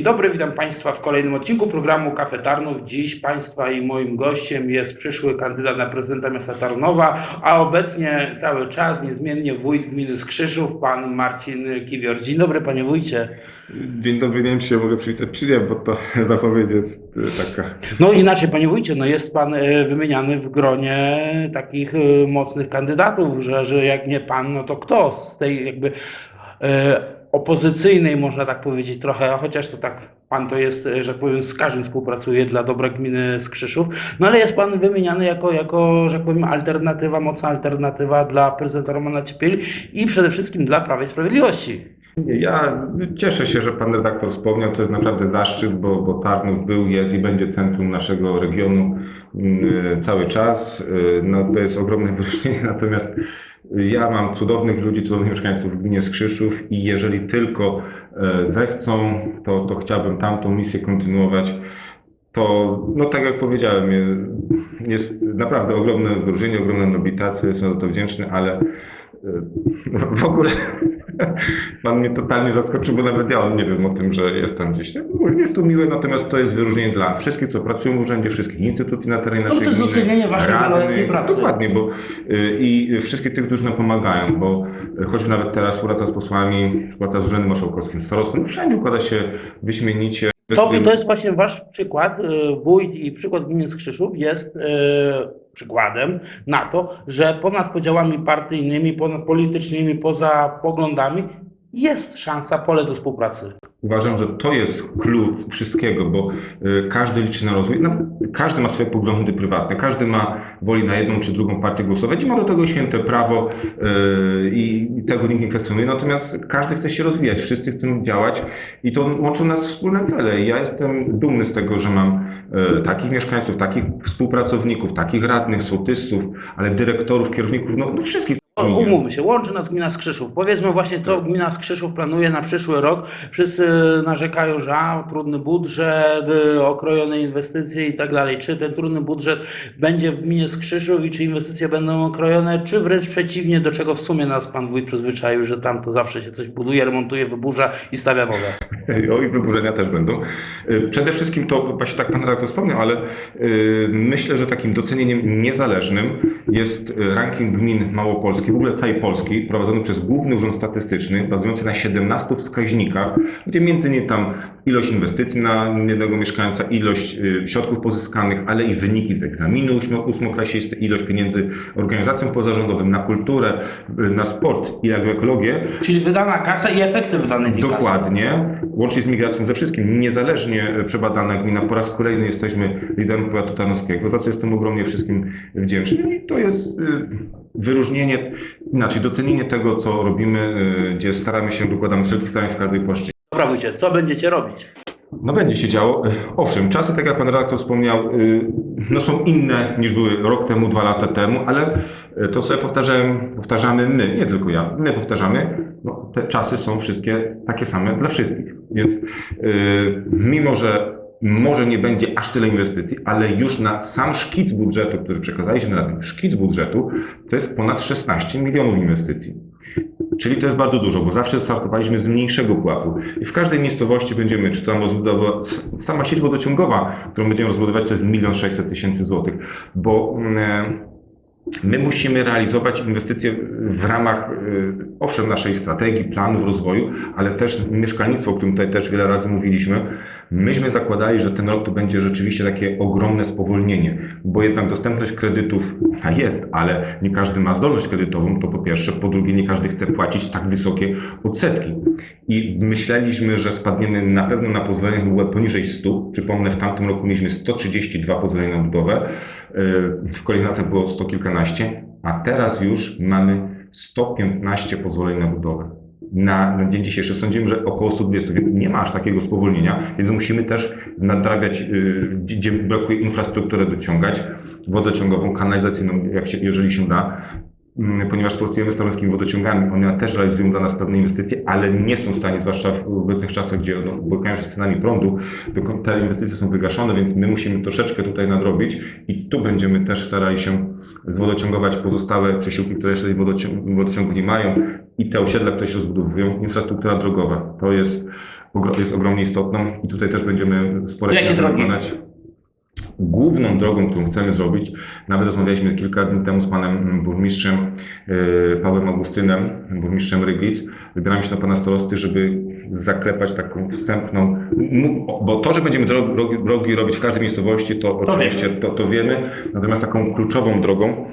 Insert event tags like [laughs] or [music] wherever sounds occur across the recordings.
Dzień dobry, witam Państwa w kolejnym odcinku programu Kafe Tarnów. Dziś Państwa i moim gościem jest przyszły kandydat na prezydenta miasta Tarnowa, a obecnie cały czas niezmiennie wójt gminy Skrzyszów, pan Marcin Kiwior. Dzień dobry, panie wójcie. Dzień dobry, nie wiem czy się mogę przywitać czy nie, bo to [laughs] zapowiedź jest e, taka. No inaczej, panie wójcie, no jest pan e, wymieniany w gronie takich e, mocnych kandydatów, że, że jak nie pan, no to kto z tej jakby opozycyjnej, można tak powiedzieć trochę, chociaż to tak pan to jest, e, że powiem, z każdym współpracuje dla dobra gminy Skrzyszów, no ale jest pan wymieniany jako, jako że tak powiem, alternatywa, mocna alternatywa dla prezydenta Romana Ciepieli i przede wszystkim dla Prawa i Sprawiedliwości. Ja cieszę się, że pan redaktor wspomniał, to jest naprawdę zaszczyt, bo, bo Tarnów był, jest i będzie centrum naszego regionu cały czas. Y, No, to jest ogromne [laughs] wyróżnienie, natomiast ja mam cudownych ludzi, cudownych mieszkańców w gminie Skrzyszów i jeżeli tylko e, zechcą, to, to chciałbym tamtą misję kontynuować. To, no tak jak powiedziałem, je- jest naprawdę ogromne wyróżnienie, ogromna nobilitacja, jestem za to wdzięczny, ale y, w ogóle [laughs] pan mnie totalnie zaskoczył, bo nawet ja nie wiem o tym, że jestem gdzieś. Jest to miłe, natomiast to jest wyróżnienie dla wszystkich, co pracują w urzędzie, wszystkich instytucji na terenie No to naszej jest gminy. docenienie waszej wieloletniej pracy. Dokładnie, bo y, i wszystkich tych, którzy nam pomagają, bo choćby nawet teraz współpraca z posłami, współpraca z Urzędem Marszałkowskim, z starostą, wszędzie układa się wyśmienicie. To, to jest właśnie wasz przykład, y, wójt i przykład gminy Skrzyszów jest y, przykładem na to, że ponad podziałami partyjnymi, ponad politycznymi, poza poglądami jest szansa, pole do współpracy. Uważam, że to jest klucz wszystkiego, bo y, każdy liczy na rozwój. Każdy ma swoje poglądy prywatne, każdy ma woli na jedną czy drugą partię głosować i ma do tego święte prawo y, i tego nikt nie kwestionuje. Natomiast każdy chce się rozwijać, wszyscy chcą działać i to łączy nas wspólne cele. Ja jestem dumny z tego, że mam y, takich mieszkańców, takich współpracowników, takich radnych, sołtysów, ale dyrektorów, kierowników, no, no wszystkich. Umówmy się, łączy nas gmina Skrzyszów. Powiedzmy właśnie, co gmina Skrzyszów planuje na przyszły rok. Wszyscy narzekają, że a, trudny budżet, y, okrojone inwestycje i tak dalej. Czy ten trudny budżet będzie w gminie Skrzyszów i czy inwestycje będą okrojone, czy wręcz przeciwnie, do czego w sumie nas pan wójt przyzwyczaił, że tam to zawsze się coś buduje, remontuje, wyburza i stawia nowe. [laughs] O, i wyburzenia też będą. Y, Przede wszystkim to właśnie tak pan redaktor wspomniał, ale y, myślę, że takim docenieniem niezależnym jest y, ranking gmin Małopolski, w ogóle całej Polski, prowadzony przez Główny Urząd Statystyczny, bazujący na 17 wskaźnikach, gdzie między innymi tam ilość inwestycji na jednego mieszkańca, ilość y, środków pozyskanych, ale i wyniki z egzaminu ósmo- ósmoklasisty, ilość pieniędzy organizacjom pozarządowym na kulturę, y, na sport i agroekologię, Czyli wydana kasa i efekty wydanej kasy. Dokładnie, łącznie z migracją ze wszystkim, niezależnie e, przebadana gmina. Po raz kolejny jesteśmy liderem powiatu tarnowskiego, za co jestem ogromnie wszystkim wdzięczny. I to jest y, wyróżnienie, inaczej docenienie tego, co robimy, y, gdzie staramy się, dokładamy wszelkich starań w każdej płaszczyźnie. Dobra wójcie, co będziecie robić? No będzie się działo. Owszem, czasy, tak jak pan redaktor wspomniał, y, no są inne niż były rok temu, dwa lata temu, ale y, to, co ja powtarzałem, powtarzamy my, nie tylko ja, my powtarzamy, no, te czasy są wszystkie takie same dla wszystkich. Więc y, mimo, że może nie będzie aż tyle inwestycji, ale już na sam szkic budżetu, który przekazaliśmy radnym, szkic budżetu, to jest ponad 16 milionów inwestycji. Czyli to jest bardzo dużo, bo zawsze startowaliśmy z mniejszego pułapu. I w każdej miejscowości będziemy, czy tam rozbudowa, sama sieć wodociągowa, którą będziemy rozbudować, to jest 1 600 tysięcy złotych, bo mm, My musimy realizować inwestycje w ramach, y, owszem, naszej strategii, planów rozwoju, ale też mieszkalnictwo, o którym tutaj też wiele razy mówiliśmy. Myśmy zakładali, że ten rok to będzie rzeczywiście takie ogromne spowolnienie, bo jednak dostępność kredytów jest, ale nie każdy ma zdolność kredytową, to po pierwsze. Po drugie, nie każdy chce płacić tak wysokie odsetki. I myśleliśmy, że spadniemy na pewno na pozwolenia na poniżej 100. Przypomnę, w tamtym roku mieliśmy 132 pozwolenia na budowę. Yy, W kolejnych było 100 kilkanaście, a teraz już mamy 115 pozwoleń na budowę. Na, dzień dzisiejszy. Sądzimy, że około 120, więc nie ma aż takiego spowolnienia, więc musimy też nadrabiać, yy, gdzie brakuje infrastrukturę dociągać, wodociągową, kanalizacyjną, jak się, jeżeli się da, ponieważ pracujemy z tarnowskimi wodociągami, one też realizują dla nas pewne inwestycje, ale nie są w stanie, zwłaszcza w obecnych czasach, gdzie no, borykają się z cenami prądu, te inwestycje są wygaszone, więc my musimy troszeczkę tutaj nadrobić i tu będziemy też starali się zwodociągować pozostałe przesiłki, które jeszcze tej wodocią- wodociągu nie mają i te osiedla, które się rozbudowują, infrastruktura drogowa. To jest jest ogromnie istotną i tutaj też będziemy spore pieniądze wykonać. Główną drogą, którą chcemy zrobić, nawet rozmawialiśmy kilka dni temu z panem burmistrzem e, Pawłem Augustynem, burmistrzem Ryglic. Wybieramy się na pana starosty, żeby zaklepać taką wstępną, m- bo to, że będziemy drogi, drogi, robić w każdej miejscowości, to, oczywiście to, to wiemy, natomiast taką kluczową drogą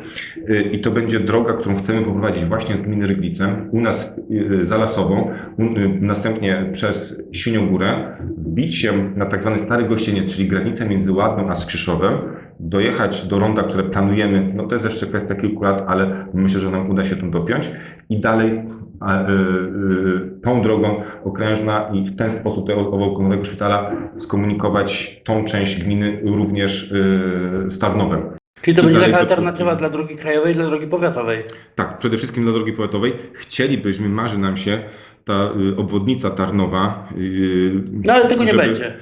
y, i to będzie droga, którą chcemy poprowadzić właśnie z gminy Ryglice, u nas y, za Lasową, u- y, następnie przez Świnią Górę, wbić się na tak zwany stary gościeniec, czyli granicę między Ładną a Skrzyszowem, dojechać do ronda, które planujemy, no to jest jeszcze kwestia kilku lat, ale myślę, że nam uda się tu dopiąć i dalej a, y, y, tą drogą okrężna i w ten sposób tego obok szpitala skomunikować tą część gminy również y, z Tarnowem. Czyli to I będzie taka alternatywa dla drogi krajowej, dla drogi powiatowej. Tak, przede wszystkim dla drogi powiatowej. Chcielibyśmy, marzy nam się ta y, obwodnica Tarnowa. y, No ale tego nie żeby- będzie.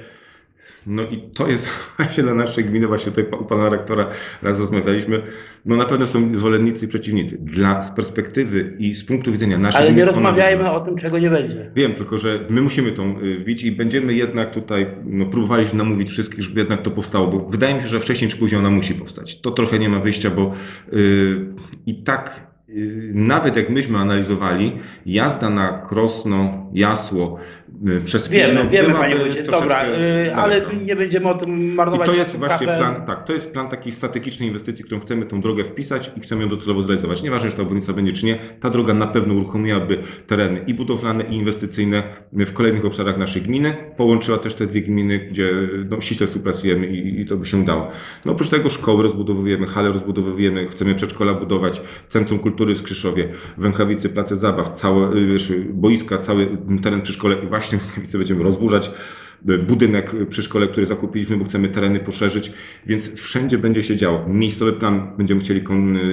No i to jest [laughs] właśnie dla naszej gminy, właśnie tutaj u pana rektora raz rozmawialiśmy. No na pewno są zwolennicy i przeciwnicy. Dla, z perspektywy i z punktu widzenia naszej Ale nie gminy, rozmawiajmy ona- o tym, czego nie będzie. Wiem, tylko że my musimy tą y, wbić i będziemy jednak tutaj no, próbowali namówić wszystkich, żeby jednak to powstało, bo wydaje mi się, że wcześniej czy później ona musi powstać. To trochę nie ma wyjścia, bo y, i tak y, nawet jak myśmy analizowali, jazda na Krosno, Jasło przez Wiemy, Fizno wiemy panie wójcie, dobra, yy, ale daleka. nie będziemy o tym I marnować to jest właśnie kafę. plan, tak, to jest plan takiej strategicznej inwestycji, którą chcemy tą drogę wpisać i chcemy ją docelowo zrealizować. Nieważne, czy ta obwodnica będzie, czy nie, ta droga na pewno uruchomiłaby tereny i budowlane, i inwestycyjne w kolejnych obszarach naszej gminy. Połączyła też te dwie gminy, gdzie no, ściśle współpracujemy i, i to by się udało. No, oprócz tego szkoły rozbudowujemy, hale rozbudowujemy, chcemy przedszkola budować, Centrum Kultury w Skrzyszowie, Węchawicy, place zabaw, całe y, wiesz, boiska, cały teren przy szkole i właśnie w Węchawicy będziemy rozburzać y, budynek przy szkole, który zakupiliśmy, bo chcemy tereny poszerzyć, więc wszędzie będzie się działo. Miejscowy plan będziemy chcieli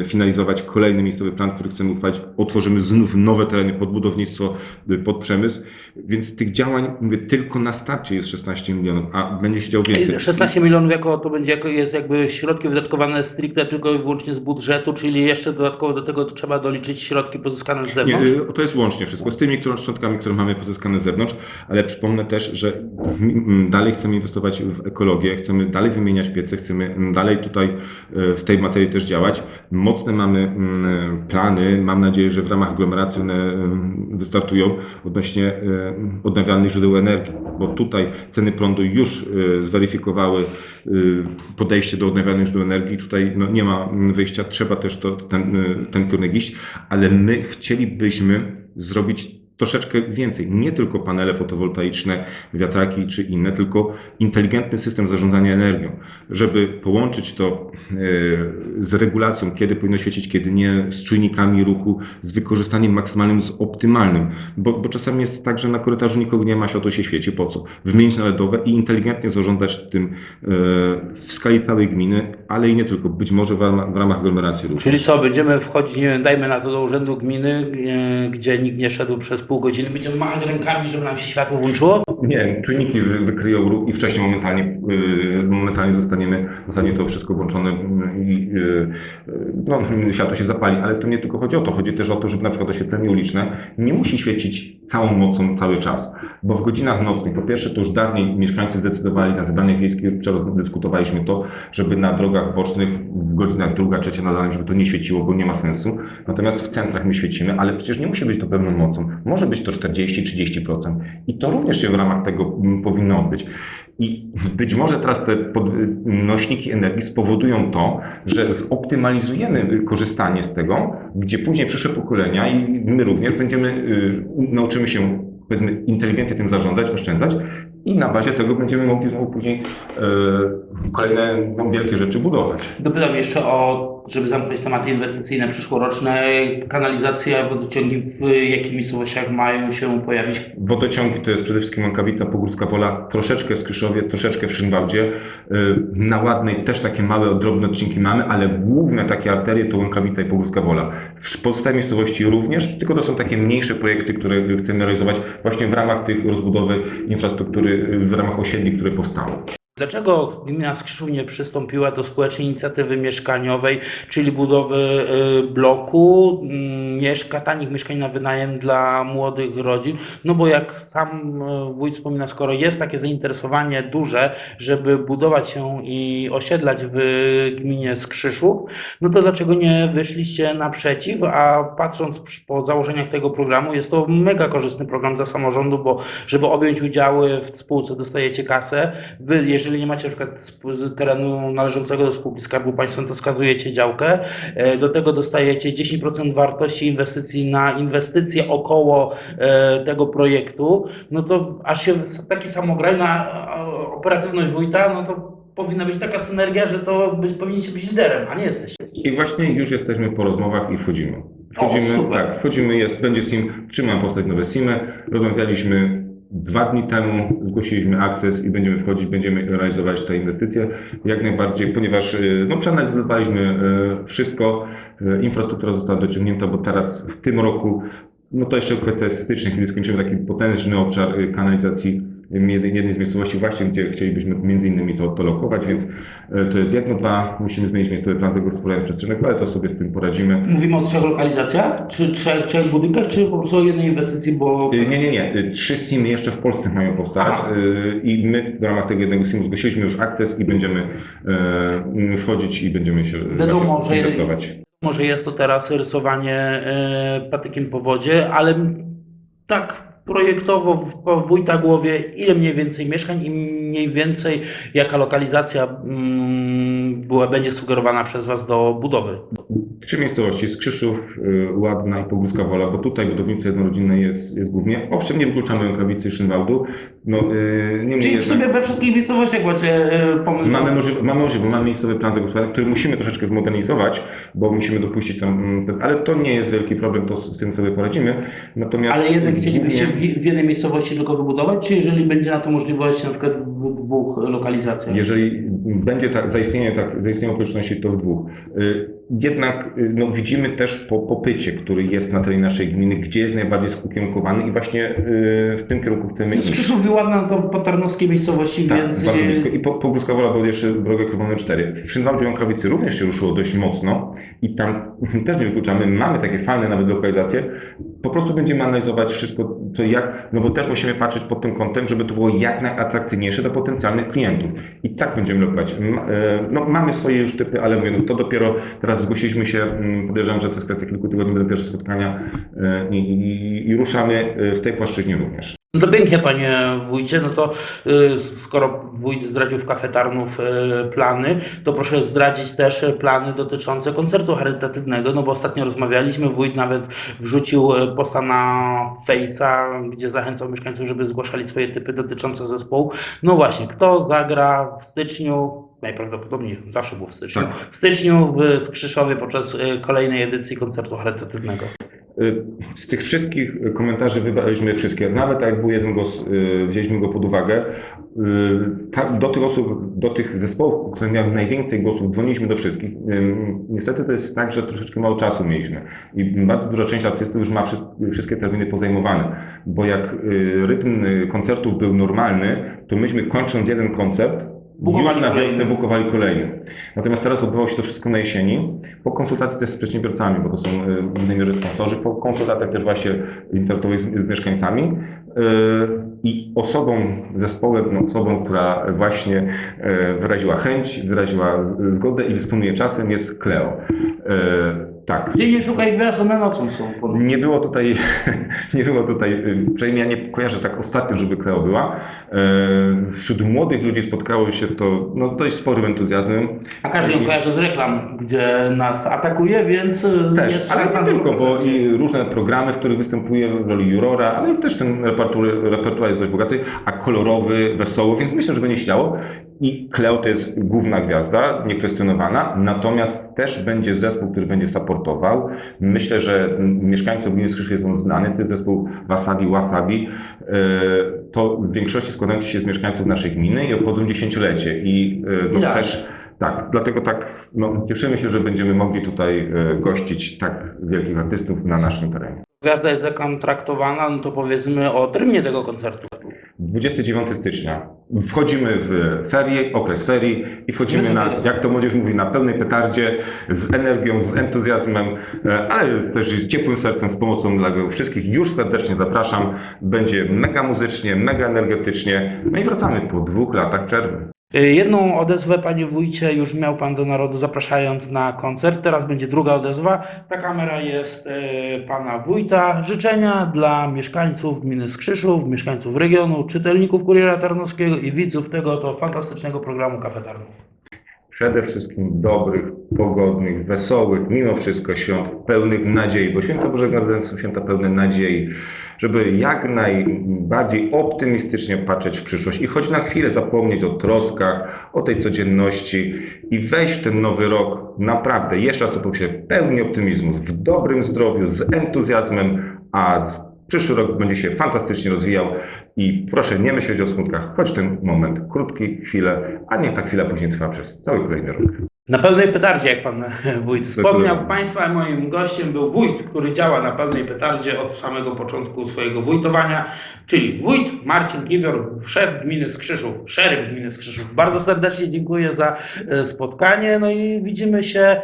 y, finalizować, kolejny miejscowy plan, który chcemy uchwalić. Otworzymy znów nowe tereny pod budownictwo, y, pod przemysł, więc tych działań, mówię, tylko na starcie jest 16 milionów, a będzie się działo więcej. 16 milionów jako to będzie jako jest jakby środki wydatkowane stricte tylko i wyłącznie z budżetu, czyli jeszcze dodatkowo do tego trzeba doliczyć środki pozyskane z Nie, zewnątrz. y, to jest łącznie wszystko z tymi którą, środkami, które mamy pozyskane z zewnątrz, ale przypomnę też, że dalej chcemy inwestować w ekologię, chcemy dalej wymieniać piece, chcemy dalej tutaj y, w tej materii też działać. Mocne mamy plany, mam nadzieję, że w ramach aglomeracji one y, wystartują odnośnie odnawialnych źródeł energii, bo tutaj ceny prądu już y, zweryfikowały y, podejście do odnawialnych źródeł energii. Tutaj no, nie ma mm, wyjścia, trzeba też to, ten, y, ten kierunek iść, ale my chcielibyśmy zrobić troszeczkę więcej. Nie tylko panele fotowoltaiczne, wiatraki czy inne, tylko inteligentny system zarządzania energią, żeby połączyć to e, z regulacją, kiedy powinno świecić, kiedy nie, z czujnikami ruchu, z wykorzystaniem maksymalnym, z optymalnym. Bo, bo czasami jest tak, że na korytarzu nikogo nie ma, światło się świeci. Po co? Wymienić na i inteligentnie zarządzać tym e, w skali całej gminy, ale i nie tylko. Być może w ramach, w ramach aglomeracji ruchu. Czyli co, będziemy wchodzić, nie wiem, dajmy na to do urzędu gminy, e, gdzie nikt nie szedł przez pół godziny, będziemy machać rękami, żeby nam się światło włączyło? Nie, czujniki wy- wykryją ruch i wcześniej momentalnie, yy, momentalnie zostaniemy, zostanie to wszystko włączone yy, i yy, no, światło się zapali, ale to nie tylko chodzi o to, chodzi też o to, żeby na przykład oświetlenie uliczne nie musi świecić całą mocą cały czas, bo w godzinach nocnych, po pierwsze to już dawniej mieszkańcy zdecydowali na zebraniach wiejskich, dyskutowaliśmy to, żeby na drogach bocznych w godzinach druga, trzecia ranem, żeby to nie świeciło, bo nie ma sensu, natomiast w centrach my świecimy, ale przecież nie musi być to pełną mocą, może być to 40-30% i to również się w ramach tego mm, powinno odbyć. I być może teraz te nośniki energii spowodują to, że zoptymalizujemy korzystanie z tego, gdzie później przyszłe pokolenia i my również będziemy, y, nauczymy się powiedzmy inteligentnie tym zarządzać, oszczędzać i na bazie tego będziemy mogli znowu później y, kolejne wielkie rzeczy budować. Dopytam jeszcze o, żeby zamknąć tematy inwestycyjne przyszłoroczne, kanalizacja, wodociągi w jakich miejscowościach mają się pojawić? Wodociągi to jest przede wszystkim Łękawica, Pogórska Wola, troszeczkę w Skrzyszowie, troszeczkę w Szynwałdzie. Y, Na Ładnej też takie małe, drobne odcinki mamy, ale główne takie arterie to Łękawica i Pogórska Wola. W pozostałej miejscowości również, tylko to są takie mniejsze projekty, które chcemy realizować właśnie w ramach tych rozbudowy infrastruktury, y, w ramach osiedli, które powstały. Dlaczego gmina Skrzyszów nie przystąpiła do społecznej inicjatywy mieszkaniowej, czyli budowy y, bloku, mm, mieszka, tanich mieszkań na wynajem dla młodych rodzin? No bo jak sam y, wójt wspomina, skoro jest takie zainteresowanie duże, żeby budować się i osiedlać w gminie Skrzyszów, no to dlaczego nie wyszliście naprzeciw? A patrząc po założeniach tego programu, jest to mega korzystny program dla samorządu, bo żeby objąć udziały w spółce dostajecie kasę. Wy, jeżeli nie macie na przykład terenu należącego do spółki Skarbu Państwa, to skazujecie działkę. E, Do tego dostajecie 10% wartości inwestycji na inwestycje około e, tego projektu. No to aż się taki samograj na operatywność wójta, no to powinna być taka synergia, że to być, powinniście być liderem, a nie jesteście. I właśnie już jesteśmy po rozmowach i wchodzimy. Wchodzimy, O, tak, wchodzimy, jest, będzie SIM, czy mam powstać nowe SIMy. Rozmawialiśmy dwa dni temu, zgłosiliśmy akces i będziemy wchodzić, będziemy realizować te inwestycje jak najbardziej, ponieważ y, no, przeanalizowaliśmy y, wszystko, y, infrastruktura została dociągnięta, bo teraz w tym roku, no to jeszcze kwestia jest stycznia, kiedy skończymy taki potężny obszar kanalizacji jednej z miejscowości właśnie, gdzie chcielibyśmy między innymi to, to lokować, więc y, to jest jedno, dwa, musimy zmienić miejscowy plan zagospodarowania przestrzennego, ale to sobie z tym poradzimy. Mówimy o trzech lokalizacjach, czy trzech, trzech budynkach, czy po prostu o jednej inwestycji, bo... Y, Nie, nie, nie. Y, Trzy SIM-y jeszcze w Polsce mają powstać Aha. i my w ramach tego jednego SIM-u zgłosiliśmy już akces i będziemy wchodzić i będziemy się Wiadomo, że- inwestować. Może jest to teraz rysowanie e, patykiem po wodzie, ale tak projektowo w w wójta głowie, ile mniej więcej mieszkań i mniej więcej jaka lokalizacja mm, była, będzie sugerowana przez Was do budowy. Trzy miejscowości, Skrzyszów, y, Ładna i Pogórska Wola, bo tutaj budownictwo jednorodzinne jest, jest głównie. Owszem, nie wykluczamy Rękawicy i Szynwałdu. No, y, Czyli w sobie we wszystkich miejscowościach macie e, pomysł. Mamy możliwość, mamy możliwość, mamy miejscowy plan zagospodarowania, który musimy troszeczkę zmodernizować, bo musimy dopuścić tam, mm, ten- ale to nie jest wielki problem, to z tym sobie poradzimy. Natomiast Ale jednak chcielibyście w jednej miejscowości tylko wybudować, czy jeżeli będzie na to możliwość na przykład dwóch lokalizacjach? Jeżeli będzie tak, zaistnienie, tak, zaistnienie okoliczności, to w dwóch. Y, Jednak y, no, widzimy też po popycie, który jest na terenie naszej gminy, gdzie jest najbardziej ukierunkowany i właśnie y, w tym kierunku chcemy No, iść. Skrzyszów i Ładna to po tarnowskiej miejscowości, Tak, więc... bardzo blisko. I po, Pogórska Wola, bo jeszcze drogę krywą 4. W Szynwałdzie Jąkawicy również się ruszyło dość mocno i tam [laughs] też nie wykluczamy. Mamy takie fajne nawet lokalizacje. Po prostu będziemy analizować wszystko, co i jak, no bo też musimy patrzeć pod tym kątem, żeby to było jak najatrakcyjniejsze dla potencjalnych klientów. I tak będziemy. M- e, No, mamy swoje już typy, ale mówię, no to dopiero teraz zgłosiliśmy się, mm, podejrzewam, że to jest kwestia kilku tygodni, będą pierwsze spotkania e, i, i, i ruszamy e, w tej płaszczyźnie również. No to pięknie, panie wójcie. No to y, skoro wójt zdradził w Kafe Tarnów y, plany, to proszę zdradzić też plany dotyczące koncertu charytatywnego, no bo ostatnio rozmawialiśmy, wójt nawet wrzucił y, posta na Face'a, gdzie zachęcał mieszkańców, żeby zgłaszali swoje typy dotyczące zespołu. No właśnie, kto zagra w styczniu, najprawdopodobniej zawsze było w styczniu, Tak. w styczniu w Skrzyszowie podczas y, kolejnej edycji koncertu charytatywnego. Y, Z tych wszystkich komentarzy wybraliśmy wszystkie. Nawet jak był jeden głos, y, wzięliśmy go pod uwagę. Y, Do tych osób, do tych zespołów, które miały najwięcej głosów, dzwoniliśmy do wszystkich. Niestety to jest tak, że troszeczkę mało czasu mieliśmy. I bardzo duża część artystów już ma wszystkie, terminy pozajmowane. Bo jak rytm koncertów był normalny, to myśmy kończąc jeden koncert, Bukowali już na wiosnę bukowali kolejny. Natomiast teraz odbywało się to wszystko na jesieni, po konsultacji też z przedsiębiorcami, bo to są y, głównej mierze sponsorzy, po konsultacjach też właśnie internetowych z, z mieszkańcami. Y, I osobą, zespołem, no, osobą, która właśnie y, wyraziła chęć, wyraziła zgodę i dysponuje czasem jest Kleo. Y, Tak. Gdzie nie szukaj gwiazd, one nocą są. Nie było tutaj, [laughs] nie było tutaj, y, przynajmniej ja nie kojarzę tak ostatnio, żeby Kleo była. Y, Wśród młodych ludzi spotkało się to no, dość sporym entuzjazmem. A każdy ją kojarzy z reklam, gdzie nas atakuje, więc e, Też, jest ale nie tylko, bo i różne programy, w których występuje w roli jurora, ale i też ten repertuar, repertuar jest dość bogaty, a kolorowy, wesoły, więc myślę, że będzie działo. I Kleo to jest główna gwiazda, niekwestionowana, natomiast też będzie zespół, który będzie supportował. Myślę, że mieszkańcy gminy Skrzyszów są znany, to jest zespół Wasabi Wasabi. E, To w większości składający się z mieszkańców naszej gminy i obchodzą dziesięciolecie. I e, no, Idealnie. też tak, dlatego tak no, cieszymy się, że będziemy mogli tutaj e, gościć tak wielkich artystów na naszym terenie. Gwiazda jest zakontraktowana, no to powiedzmy o terminie tego koncertu. 29 stycznia. Wchodzimy w ferie, okres ferii i wchodzimy na, jak to młodzież mówi, na pełnej petardzie, z energią, z entuzjazmem, e, ale też z ciepłym sercem, z pomocą dla wszystkich. Już serdecznie zapraszam. Będzie mega muzycznie, mega energetycznie. No i wracamy po dwóch latach przerwy. Y, Jedną odezwę, panie wójcie, już miał pan do narodu zapraszając na koncert. Teraz będzie druga odezwa. Ta kamera jest y, pana wójta. Życzenia dla mieszkańców gminy Skrzyszów, mieszkańców regionu, czytelników Kuriera Tarnowskiego i widzów tego to fantastycznego programu Kafe Tarnów. Przede wszystkim dobrych, pogodnych, wesołych, mimo wszystko świąt pełnych nadziei, bo święta Bożego Narodzenia są święta pełne nadziei, żeby jak najbardziej optymistycznie patrzeć w przyszłość i choć na chwilę zapomnieć o troskach, o tej codzienności i wejść w ten nowy rok naprawdę, jeszcze raz to powtórzę, pełni optymizmu, w dobrym zdrowiu, z entuzjazmem, a z Przyszły rok będzie się fantastycznie rozwijał i proszę nie myśleć o smutkach, choć ten moment krótki, chwilę, a niech ta chwila później trwa przez cały kolejny rok. Na pełnej petardzie, jak pan wójt wspomniał. Państwa moim gościem był wójt, który działa na pełnej petardzie od samego początku swojego wójtowania, czyli wójt Marcin Giwior, szef gminy Skrzyszów, szeryf gminy Skrzyszów. Bardzo serdecznie dziękuję za e, spotkanie, no i widzimy się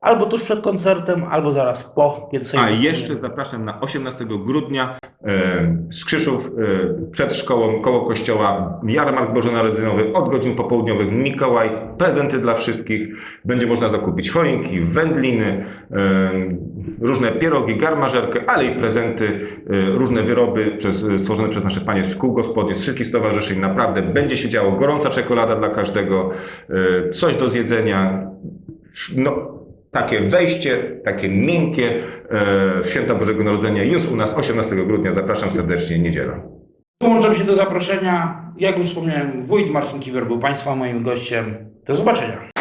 albo tuż przed koncertem, albo zaraz po, kiedy sobie A jeszcze zapraszam na 18 grudnia e, z Krzyszów e, przed szkołą koło kościoła jarmark bożonarodzeniowy od godzin popołudniowych Mikołaj, prezenty dla wszystkich. Będzie można zakupić choinki, wędliny, e, różne pierogi, garmażerkę, ale i prezenty, e, różne wyroby przez, stworzone przez nasze panie z kół gospodyń, z wszystkich stowarzyszeń. Naprawdę będzie się działo. Gorąca czekolada dla każdego, e, coś do zjedzenia. No, takie wejście, takie miękkie e, w święta Bożego Narodzenia już u nas 18 grudnia. Zapraszam serdecznie, niedziela. Dołączam się do zaproszenia. Jak już wspomniałem, wójt Marcin Kiwior był Państwa moim gościem. Do zobaczenia.